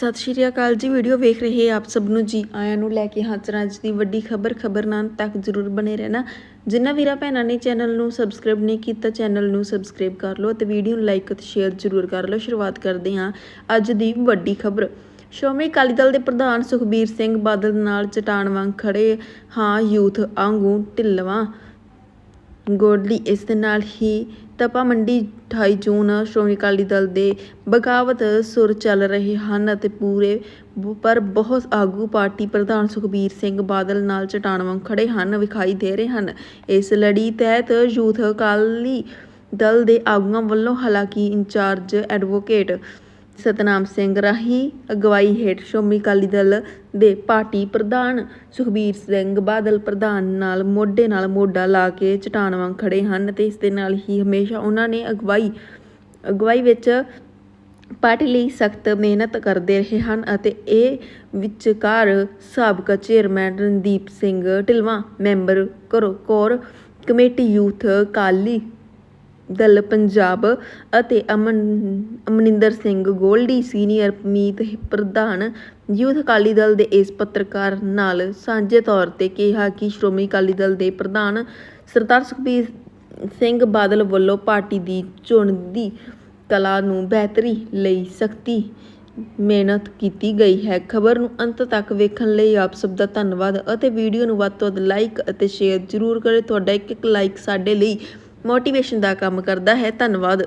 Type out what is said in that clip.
ਸਤਿ ਸ਼੍ਰੀ ਅਕਾਲ ਜੀ, ਵੀਡੀਓ ਵੇਖ ਰਹੇ ਆਪ ਸਭ ਨੂੰ ਜੀ। ਆਇਆਂ ਨੂੰ ਲੈ ਕੇ ਹਾਜ਼ਰ ਅੱਜ ਦੀ ਵੱਡੀ ਖਬਰ ਖਬਰ ਨਾਲ ਤੱਕ ਜ਼ਰੂਰ ਬਣੇ ਰਹਿਣਾ। ਜਿਨ੍ਹਾਂ ਵੀਰਾਂ ਭੈਣਾਂ ਨੇ ਚੈਨਲ ਨੂੰ ਸਬਸਕ੍ਰਾਈਬ ਨਹੀਂ ਕੀਤਾ, ਚੈਨਲ ਨੂੰ ਸਬਸਕ੍ਰਾਈਬ ਕਰ ਲਓ ਤੇ ਵੀਡੀਓ ਨੂੰ ਲਾਈਕ ਅਤੇ ਸ਼ੇਅਰ ਜ਼ਰੂਰ ਕਰ ਲਓ। ਸ਼ੁਰੂਆਤ ਕਰਦੇ ਹਾਂ ਅੱਜ ਦੀ ਵੱਡੀ ਖਬਰ। ਸ਼੍ਰੋਮਣੀ ਅਕਾਲੀ ਦਲ ਦੇ ਪ੍ਰਧਾਨ ਸੁਖਬੀਰ ਸਿੰਘ ਬਾਦਲ ਨਾਲ ਚਟਾਨ ਵਾਂਗ ਖੜੇ ਹਾਂ, ਯੂਥ ਆਂਗੂ ਢਿੱਲਵਾਂ। ਗੋਡਲੀ ਇਸ ਦੇ ਨਾਲ ਹੀ ਤਪਾ ਮੰਡੀ 28 ਜੂਨ ਸ਼੍ਰੋਮਣੀ ਅਕਾਲੀ ਦਲ ਦੇ ਬਗਾਵਤ ਸੁਰ ਚੱਲ ਰਹੇ ਹਨ ਅਤੇ ਪੂਰੇ ਪਰ ਬਹੁਤ ਆਗੂ ਪਾਰਟੀ ਪ੍ਰਧਾਨ ਸੁਖਬੀਰ ਸਿੰਘ ਬਾਦਲ ਨਾਲ ਚਟਾਨ ਵਾਂਗ ਖੜੇ ਹਨ, ਵਿਖਾਈ ਦੇ ਰਹੇ ਹਨ। ਇਸ ਲੜੀ ਤਹਿਤ ਯੂਥ ਅਕਾਲੀ ਦਲ ਦੇ ਆਗੂਆਂ ਵੱਲੋਂ ਹਾਲਾਂਕਿ ਇੰਚਾਰਜ ਐਡਵੋਕੇਟ ਸਤਨਾਮ ਸਿੰਘ ਰਾਹੀਂ, ਅਗਵਾਈ ਹੇਠ ਸ਼੍ਰੋਮਣੀ ਅਕਾਲੀ ਦਲ ਦੇ ਪਾਰਟੀ ਪ੍ਰਧਾਨ ਸੁਖਬੀਰ ਸਿੰਘ ਬਾਦਲ ਪ੍ਰਧਾਨ ਨਾਲ ਮੋਢੇ ਨਾਲ ਮੋਢਾ ਲਾ ਕੇ ਚਟਾਨ ਵਾਂਗ ਖੜੇ ਹਨ ਤੇ ਇਸ ਦੇ ਨਾਲ ਹੀ ਹਮੇਸ਼ਾ ਉਹਨਾਂ ਨੇ ਅਗਵਾਈ ਅਗਵਾਈ ਵਿੱਚ ਪਾਰਟੀ ਲਈ ਸਖਤ ਮਿਹਨਤ ਕਰਦੇ ਰਹੇ ਹਨ ਅਤੇ ਇਹ ਵਿਚਕਾਰ ਸਾਬਕਾ ਚੇਅਰਮੈਨ ਰਣਦੀਪ ਸਿੰਘ ਢਿਲਵਾਂ, ਮੈਂਬਰ ਕਰੋ core committee youth Akali Dal Punjab ਅਤੇ ਅਮਨ, ਅਮਨਿੰਦਰ ਸਿੰਘ ਗੋਲਡੀ ਸੀਨੀਅਰ ਮੀਤ ਪ੍ਰਧਾਨ ਯੂਥ ਅਕਾਲੀ ਦਲ ਦੇ ਇਸ ਪੱਤਰਕਾਰ ਨਾਲ ਸਾਂਝੇ ਤੌਰ ਤੇ ਕਿਹਾ ਕਿ ਸ਼੍ਰੋਮਣੀ ਅਕਾਲੀ ਦਲ ਦੇ ਪ੍ਰਧਾਨ ਸਰਦਾਰ ਸੁਖਬੀਰ ਸਿੰਘ ਬਾਦਲ ਵੱਲੋਂ ਪਾਰਟੀ ਦੀ ਚੋਣ ਕਲਾ ਨੂੰ ਬਿਹਤਰੀ ਲਈ ਸਖਤੀ ਮਿਹਨਤ ਕੀਤੀ ਗਈ ਹੈ। ਖਬਰ ਨੂੰ ਅੰਤ ਤੱਕ ਵੇਖਣ ਲਈ ਆਪ ਸਭ ਦਾ ਧੰਨਵਾਦ ਅਤੇ ਵੀਡੀਓ ਨੂੰ ਵੱਧ ਤੋਂ ਵੱਧ ਲਾਈਕ ਅਤੇ ਸ਼ੇਅਰ ਜ਼ਰੂਰ ਕਰੇ ਤੁਹਾਡਾ ਇੱਕ ਇੱਕ ਲਾਈਕ ਸਾਡੇ ਲਈ ਮੋਟੀਵੇਸ਼ਨ ਦਾ ਕੰਮ ਕਰਦਾ ਹੈ। ਧੰਨਵਾਦ।